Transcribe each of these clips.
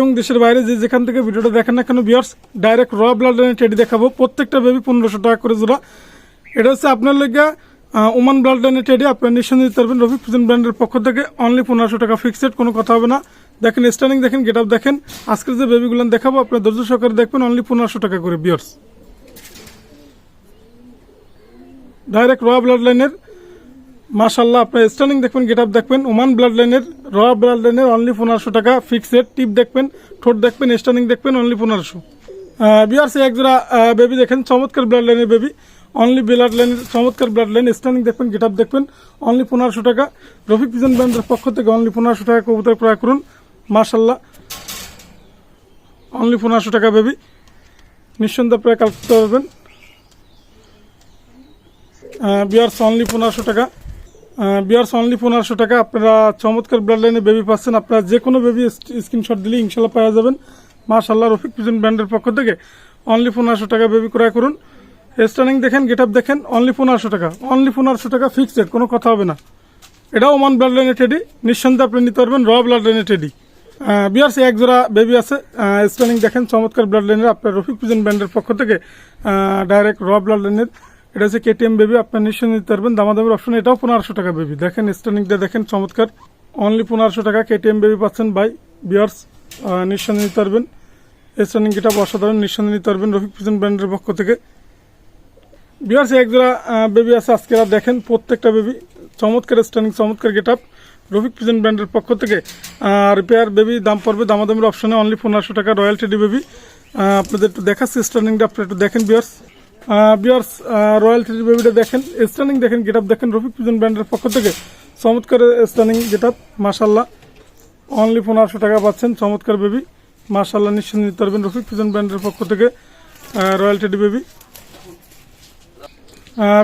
এবং দেশের বাইরে যে যেখান থেকে ভিডিওটা দেখেন না কেন বিয়ার্স ডাইরেক্ট র ব্লাড টেডি দেখাবো। প্রত্যেকটা বেবি পনেরোশো টাকা করে জোড়া। এটা হচ্ছে আপনার লেগে ওমান ব্লাড লাইনের টেডি আপনার নিঃসন্দেহ দিতে পারবেন। রফিক ফুজন ব্র্যান্ডের পক্ষ থেকে অনলি পনেরোশো টাকা ফিক্সড কোনো কথা হবে না। দেখেন স্ট্যান্ডিং দেখেন গেট আপ দেখেন। আজকের যে বেবিগুলো দেখাবো, আপনার ধৈর্য সহকারে দেখবেন অনলি পনেরোশো টাকা করে বিয়ার্স ডাইরেক্ট র ব্লাড লাইনের মাশাল্লাহ আপনার স্টার্নিং দেখবেন গেট আপ দেখবেন। ওমান ব্লাড লাইনের র ব্লাড লাইনের অনলি পনেরোশো টাকা ফিক্সড টিপ দেখবেন, ঠোঁট দেখবেন স্টার্নিং দেখবেন অনলি পনেরোশো। বিয়ার সে একজোড়া বেবি দেখেন, চমৎকার ব্লাড লাইনের বেবি অনলি ব্লাড লাইনের চমৎকার ব্লাড লাইন স্টার্নিং দেখবেন গেট আপ দেখবেন অনলি পনেরোশো টাকা। রফিক পিজন ব্র্যান্ডের পক্ষ থেকে অনলি পনেরোশো টাকা কবুতর ক্রয় করুন। মাশাল্লাহ অনলি পনেরোশো টাকা বেবি নিঃসন্দেহে প্রায় কাল করতে পারবেন বিয়ার্স অনলি পনেরোশো টাকা। বিয়ার্স অনলি পনেরোশো টাকা। আপনারা চমৎকার ব্লাড লাইনে বেবি পাচ্ছেন। আপনারা যে কোনো বেবি স্ক্রিনশট দিলে ইনশাল্লাহ পাওয়া যাবেন। মাশাল্লাহ রফিক পিজন ব্র্যান্ডের পক্ষ থেকে অনলি পনেরোশো টাকা বেবি ক্রয় করুন। স্টার্নিং দেখেন গেট আপ দেখেন অনলি পনেরোশো টাকা। অনলি পনেরোশো টাকা ফিক্সড কোনো কথা হবে না। এটাও ওমান ব্লাড লাইনের টেডি নিঃসন্দেহে আপনি নিতে পারবেন র ব্লাড লাইনের টেডি বিয়ার্স এক জোড়া বেবি আছে। স্টার্নিং দেখেন, চমৎকার ব্লাড লাইনের আপনার রফিক পিজন ব্র্যান্ডের পক্ষ থেকে ডাইরেক্ট র ব্লাড লাইনের এটা হচ্ছে কেটিএম বেবি আপনার নিশ্চয় নিতে পারবেন। দামাদামের অপশন এটাও পনেরোশো টাকা বেবি দেখেন স্টার্নিংটা দেখেন, চমৎকার। অনলি পনেরোশো টাকা কেটিএম বেবি পাচ্ছেন বাই বিয়ার্স নিঃসন্দেহে নিতে পারবেন। স্টার্নিং এটা অসাধারণ নিঃসন্দেহে নিতে পারবেন রফিক পিজন ব্র্যান্ডের পক্ষ থেকে। বিয়ার্স এক জোড়া বেবি আছে আজকে, আর দেখেন, প্রত্যেকটা বেবি চমৎকার স্টার্নিং চমৎকার গেট আপ রফিক পিজন ব্র্যান্ডের পক্ষ থেকে। আর পেয়ার বেবি দাম পড়বে, দামাদামের অপশনে অনলি পনেরোশো টাকা রয়্যাল রয়্যালটি বেবি আপনাদের একটু দেখাচ্ছি স্টার্নিংটা আপনারা একটু দেখেন বিয়ার্স বিয়ার্স রয়্যাল থ্রি বেবিটা দেখেন স্টার্নিং দেখেন গেট দেখেন, রফিক পিজন ব্র্যান্ডের পক্ষ থেকে। চমৎকার স্টার্নিং গেট আপ অনলি পনেরোশো টাকা পাচ্ছেন, চমৎকার বেবি মাসাল্লাহ নিশ্চয় নিতে পারবেন রফিক পিজন ব্র্যান্ডের পক্ষ থেকে রয়্যাল টেডি বেবি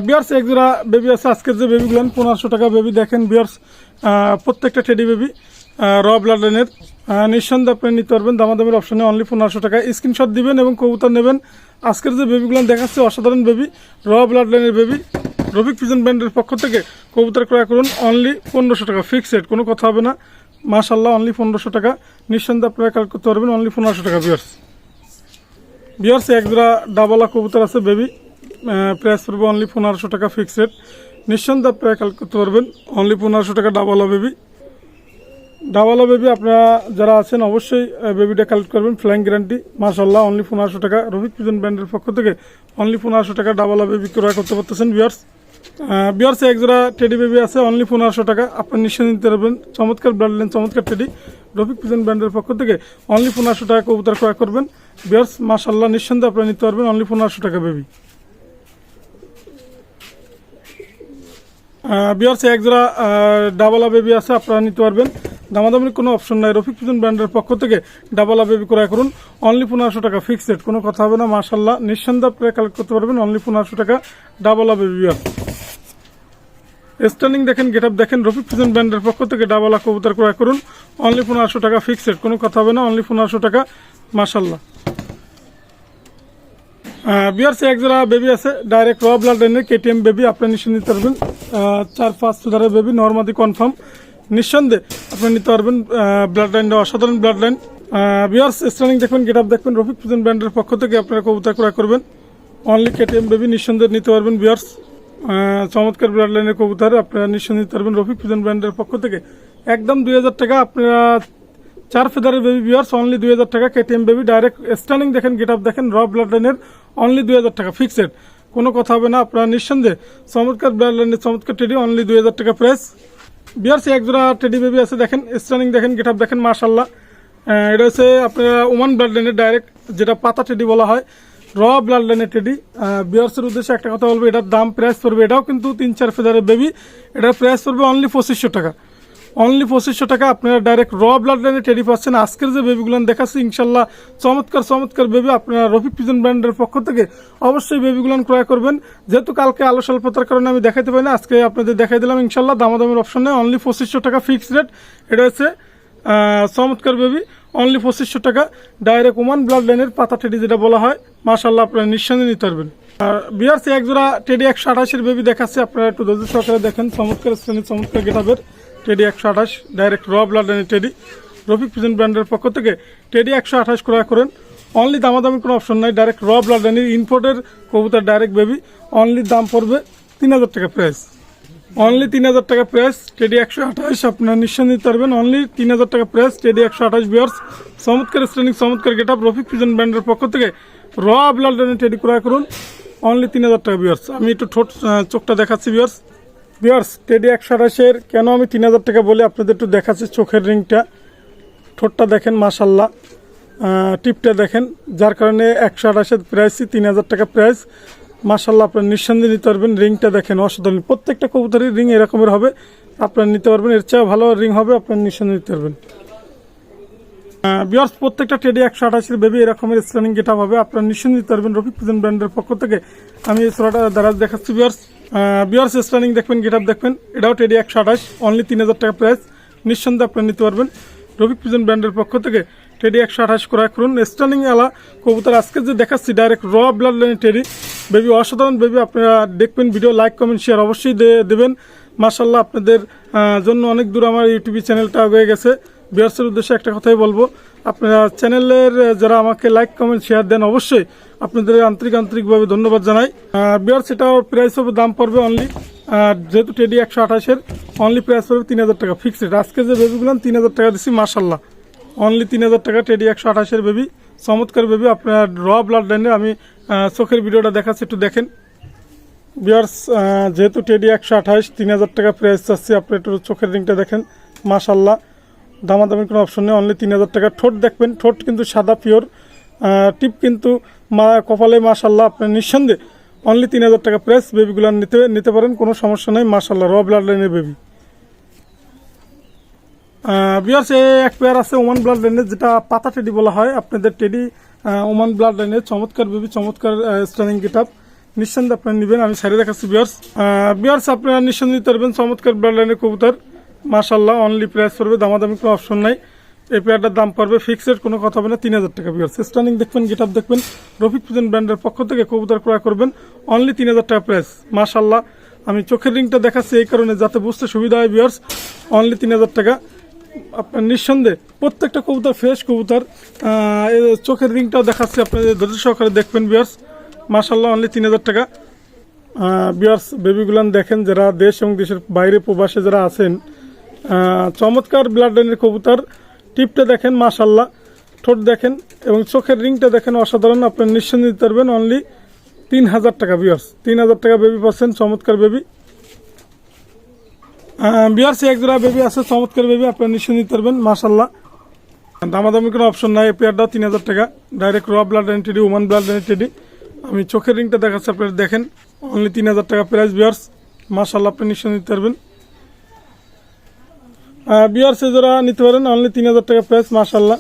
বিয়ার্স এক জোড়া বেবি আছে, আজকের যে বেবিগুলো পনেরোশো টাকা বেবি দেখেন বিয়ার্স প্রত্যেকটা টেডি বেবি র ব্লাড লাইনের নিঃসন্দেহে আপনি নিতে পারবেন। দামাদামের অপশনে অনলি পনেরোশো টাকা স্ক্রিনশট দিবেন এবং কবুতর নেবেন। আজকের যে বেবিগুলো দেখাচ্ছে, অসাধারণ বেবি র ব্লাড লাইনের বেবি রফিক পিজন ব্র্যান্ডের পক্ষ থেকে কবুতর ক্রয় করুন। অনলি পনেরোশো টাকা ফিক্সড কোনো কথা হবে না। মাশাল্লাহ অনলি পনেরোশো টাকা। নিঃসন্দেহে আপনারা কাল করতে পারবেন। অনলি পনেরোশো টাকা বিয়ার্স বিয়ার্স এক জোড়া ডাবলা কবুতর আছে বেবি প্রাইস পড়বে অনলি পনেরোশো টাকা ফিক্সড নিঃসন্দেহে আপনারা কাল করতে পারবেন। অনলি পনেরোশো টাকা ডাবলা বেবি ডাবলা বেবি আপনারা যারা আছেন অবশ্যই বেবিটা কালেক্ট করবেন ফ্লাইং গ্যারান্টি মাশাল্লাহ অনলি পনেরোশো টাকা। রফিক পিজন ব্র্যান্ডের পক্ষ থেকে অনলি পনেরোশো টাকা ডাবালা বেবি ক্রয় করতে পারতেছেন বিয়ার্স বিয়ার্স এক জোড়া টেডি বেবি আছে অনলি পনেরোশো টাকা। আপনি নিশ্চয় নিতে পারবেন। চমৎকার ব্র্যান্ড লাইন চমৎকার টেডি রফিক পিজন ব্র্যান্ডের পক্ষ থেকে অনলি পনেরোশো টাকা কবুতর ক্রয় করবেন। বিয়ার্স মাশাল্লাহ নিঃসন্দেহে আপনারা নিতে পারবেন অনলি পনেরোশো টাকা বেবি বিয়ার্স এক জোড়া ডাবলা বেবি আছে, আপনারা নিতে পারবেন। দামাদামির কোনো অপশন নাই। রফিক পিজন ব্র্যান্ডের পক্ষ থেকে ডাবলা বেবি ক্রয় করুন। অনলি পনেরোশো টাকা ফিক্সড রেট কোনো কথা হবে না মার্শাল্লাহ নিঃসন্দেহে আপনারা কালেক্ট করতে পারবেন অনলি পনেরোশো টাকা ডাবলা বেবি বিয়ার স্টার্নিং দেখেন গেট আপ দেখেন, রফিক পিজন ব্র্যান্ডের পক্ষ থেকে ডাবল ডাবলা কবুতর ক্রয় করুন। অনলি পনেরোশো টাকা ফিক্সড কোনো কথা হবে না অনলি পনেরোশো টাকা মার্শাল্লাহ বিয়ার্স এক জোড়া বেবি আছে ডাইরেক্ট র ব্লাড কেটিএম বেবি আপনি নিশ্চয় নিতে পারবেন। চার পাঁচ সুধারের বেবি নর্মাদি কনফার্ম নিঃসন্দেহে আপনি নিতে পারবেন ব্লাড লাইনটা অসাধারণ ব্লাড লাইন বিয়ার্স স্টার্নিং দেখবেন গেট আপ দেখবেন রফিক পুজন ব্র্যান্ডের পক্ষ থেকে আপনারা কবুতর ক্রয় করবেন। অনলি কেটিএম বেবি নিঃসন্দেহে নিতে পারবেন বিয়ার্স চমৎকার ব্লাড লাইনের কবুতর, আপনারা নিঃসন্দেহে নিতে পারবেন রফিক পুজন ব্র্যান্ডের পক্ষ থেকে। একদম দুই হাজার টাকা, আপনারা চার ফেদারের বেবি বিয়ার্স অনলি দুই হাজার টাকা কেটিএম বেবি ডাইরেক্ট স্টার্নিং দেখেন গেট আপ দেখেন র ব্লাড লাইনের অনলি দুই হাজার টাকা ফিক্সড কোনো কথা হবে না, আপনারা নিঃসন্দেহে চমৎকার ব্লাড লাইনের চমৎকার টেডি অনলি দুই হাজার টাকা প্রাইস বিয়ার্স, এক জোড়া টেডি বেবি আছে, দেখেন স্টানিং দেখেন গেট আপ দেখেন মার্শাল্লাহ এটা হচ্ছে আপনার ওমান ব্লাড লাইনের ডাইরেক্ট যেটা পাতা টেডি বলা হয় র ব্লাড লাইনের টেডি বিয়ার্সের উদ্দেশ্যে একটা কথা বলব, এটার দাম প্রাইস পড়বে, এটাও কিন্তু তিন চার ফেদারের বেবি এটার প্রাইস পড়বে অনলি পঁচিশশো টাকা। অনলি পঁচিশশো টাকা আপনারা ডাইরেক্ট র ব্লাড লাইনে টেডি পাচ্ছেন। আজকের যে বেবিগুলো দেখাচ্ছি, ইনশাল্লাহ চমৎকার চমৎকার বেবি আপনারা রফিক পিজন ব্র্যান্ডের পক্ষ থেকে অবশ্যই বেবিগুলো ক্রয় করবেন। যেহেতু কালকে আলো স্বল্পতার কারণে আমি দেখাতে পারি না, আজকে আপনাদের দেখাই দিলাম ইনশাল্লাহ। দামাদামের অপশনে অনলি পঁচিশশো টাকা ফিক্সড রেট এটা হচ্ছে চমৎকার বেবি অনলি পঁচিশশো টাকা। ডাইরেক্ট ওমান ব্লাড লাইনের পাতা টেডি যেটা বলা হয় মাশাল্লাহ আপনারা নিঃসন্দেহে নিতে পারবেন। আর বিআরসি একজোড়া টেডি একশো আঠাশের বেবি দেখাচ্ছে, আপনারা একটু ধৈর্য সহকারে দেখেন। চমৎকার, শ্রেণির চমৎকার গেটাবের টেডি একশো আঠাশ, ডাইরেক্ট র ব্লাড লাইনের টেডি। রফিক ফিজন ব্র্যান্ডের পক্ষ থেকে টেডি একশো আঠাশ ক্রয় করেন। অনলি দামাদামি কোনো অপশন নাই, ডাইরেক্ট র ব্লাড লাইনের ইম্পোর্টের কবুতর ডাইরেক্ট বেবি। অনলি দাম পড়বে তিন হাজার টাকা প্রাইস। অনলি তিন হাজার টাকা প্রাইস, টেডি একশো আঠাশ, আপনার নিঃসন্দেহ নিতে পারবেন। অনলি তিন হাজার টাকা প্রাইস, টেডি একশো আঠাশ বিয়ার্স চমৎকার স্ট্রেনিং চমৎকার গেট আপ রফিক ফিজন ব্র্যান্ডের পক্ষ থেকে র ব্লাড লাইনের টেডি ক্রয় করুন। অনলি তিন হাজার টাকা বিয়ার্স আমি একটু ঠোঁট চোখটা দেখাচ্ছি বিয়ার্স বিয়ার্স টেডি একশো আঠাশের কেন আমি তিন হাজার টাকা বলে আপনাদের একটু দেখাচ্ছি চোখের রিংটা। ঠোঁটটা দেখেন, মাশাল্লাহ। টিপটা দেখেন, যার কারণে একশো আঠাশের প্রাইসই তিন হাজার টাকা প্রাইস মাশাল্লাহ, আপনার নিঃসন্দেহে নিতে পারবেন। রিংটা দেখেন, অসাধারণ। প্রত্যেকটা কবুতরের রিং এরকমের হবে। আপনার নিতে পারবেন, এর চেয়ে ভালো রিং হবে, আপনার নিঃসন্দেহে নিতে পারবেন। বিয়ার্স প্রত্যেকটা টেডি একশো আঠাশের বেবি এরকমের স্ট্যান্ডিং গেট হবে। আপনার নিঃসন্দেহে নিতে পারবেন রফিক প্রেজেন্ট ব্র্যান্ডের পক্ষ থেকে। আমি এই সোলাটা দ্বারা দেখাচ্ছি বিয়ার্স বিয়ার্স স্ট্যান্ডিং দেখবেন গেট দেখবেন। এটাও টেডি একশো আঠাশ অনলি তিন হাজার টাকা প্রাইস নিঃসন্দেহে আপনার নিতে পারবেন। রফিক প্রেজেন্ট ব্র্যান্ডের পক্ষ থেকে টেডি একশো আঠাশ ক্রয় করুন। স্ট্যান্ডিং আলা কবুতর। আজকে যে দেখাচ্ছি ডাইরেক্ট র ব্লাড লাইনের টেডি বেবি অসাধারণ বেবি আপনারা দেখবেন ভিডিও লাইক কমেন্ট শেয়ার অবশ্যই দেবেন। মার্শাল্লাহ আপনাদের জন্য অনেক দূর আমার ইউটিউব চ্যানেলটা হয়ে গেছে। বিয়ার্সের উদ্দেশ্যে একটা কথাই বলব। আপনারা চ্যানেলের যারা আমাকে লাইক কমেন্ট শেয়ার দেন, অবশ্যই আপনাদের আন্তরিক, আন্তরিকভাবে ধন্যবাদ জানাই। বিয়ার্স এটার প্রাইস হবে, দাম পড়বে অনলি যেহেতু টেডি একশো আঠাশের অনলি প্রাইস পড়বে তিন হাজার টাকা। ফিক্সড আজকে যে বেবিগুলো তিন হাজার টাকা দিচ্ছি মার্শাল্লাহ অনলি তিন হাজার টাকা টেডি একশো আঠাশের বেবি চমৎকার বেবি আপনার র ব্লাড লাইনে আমি চোখের ভিডিওটা দেখাচ্ছি, একটু দেখেন। বিয়ার্স যেহেতু টেডি একশো আঠাশ, তিন হাজার টাকা প্রাইস চাচ্ছি আপনি একটু চোখের রিংটা দেখেন। মাশাল্লাহ দামাদামি কোনো অপশন নেই অনলি তিন হাজার টাকা ঠোঁট দেখবেন। ঠোঁট কিন্তু সাদা পিওর টিপ কিন্তু মা, কপালে মাশাল্লাহ আপনার নিঃসন্দেহে। অনলি তিন হাজার টাকা প্রাইস বেবিগুলো নিতে নিতে পারেন, কোনো সমস্যা নেই মাশাল্লাহ র ব্লাড লাইনের বেবি বিয়ার্স এক পেয়ার আছে ওমান ব্লাড লাইনের যেটা পাতা টেডি বলা হয়, আপনাদের টেডি ওমান ব্লাড লাইনের চমৎকার বেবি চমৎকার স্ট্যান্ডিং গেট আপ নিঃসন্দেহে আপনারা নেবেন, আমি সাইডে দেখাচ্ছি বিয়ার্স বিয়ার্স আপনারা নিঃসন্দেহে নিতে পারবেন, চমৎকার ব্লাড লাইনের কবুতর। মাশাল্লাহ অনলি প্রাইস পড়বে, দামাদামি কোনো অপশন নাই। এই পেয়ারটার দাম পড়বে ফিক্সড কোনো কথা হবে না, তিন হাজার টাকা বিয়ার্স স্ট্যান্ডিং দেখবেন গেট আপ দেখবেন, রফিক ফুজন ব্র্যান্ডের পক্ষ থেকে কবুতর ক্রয় করবেন অনলি তিন হাজার টাকা প্রাইস মাশাল্লাহ আমি চোখের রিংটা দেখাচ্ছি এই কারণে, যাতে বুঝতে সুবিধা হয় বিয়ার্স অনলি তিন হাজার টাকা। আপনার নিঃসন্দেহে, প্রত্যেকটা কবুতর ফ্রেশ কবুতর চোখের রিংটাও দেখাচ্ছি আপনাদের ধৈর্য সহকারে দেখবেন বিয়ার্স মার্শাল্লাহ অনলি তিন হাজার টাকা। বিয়ার্স বেবিগুলান দেখেন, যারা দেশ এবং দেশের বাইরে প্রবাসে যারা আছেন চমৎকার ব্লাড লাইনের কবুতর। টিপটা দেখেন মাশাল্লাহ ঠোঁট দেখেন এবং চোখের রিংটা দেখেন অসাধারণ। আপনার নিঃসন্দেহে দিতে পারবেন। অনলি তিন হাজার টাকা বিয়ার্স তিন হাজার টাকা বেবি পাচ্ছেন, চমৎকার বেবি বিয়ার সে একজোড়া বেবি আছে, চমৎকার বেবি আপনার নিশ্চয় দিতে পারবেন মাসাল্লাহ দামাদামি কোনো অপশন নাই পেয়ারটাও তিন হাজার টাকা। ডাইরেক্ট র ব্লাড এন্টিডি ওমান ব্লাড এন্টিডি আমি চোখের রিংটা দেখাচ্ছি, আপনারা দেখেন। অনলি তিন হাজার টাকা প্রাইস বিয়ার্স মাসাল্লাহ আপনি নিশ্চয় নিতে পারবেন। বিয়ার সে নিতে পারেন অনলি তিন হাজার টাকা প্রাইস মাসাল্লাহ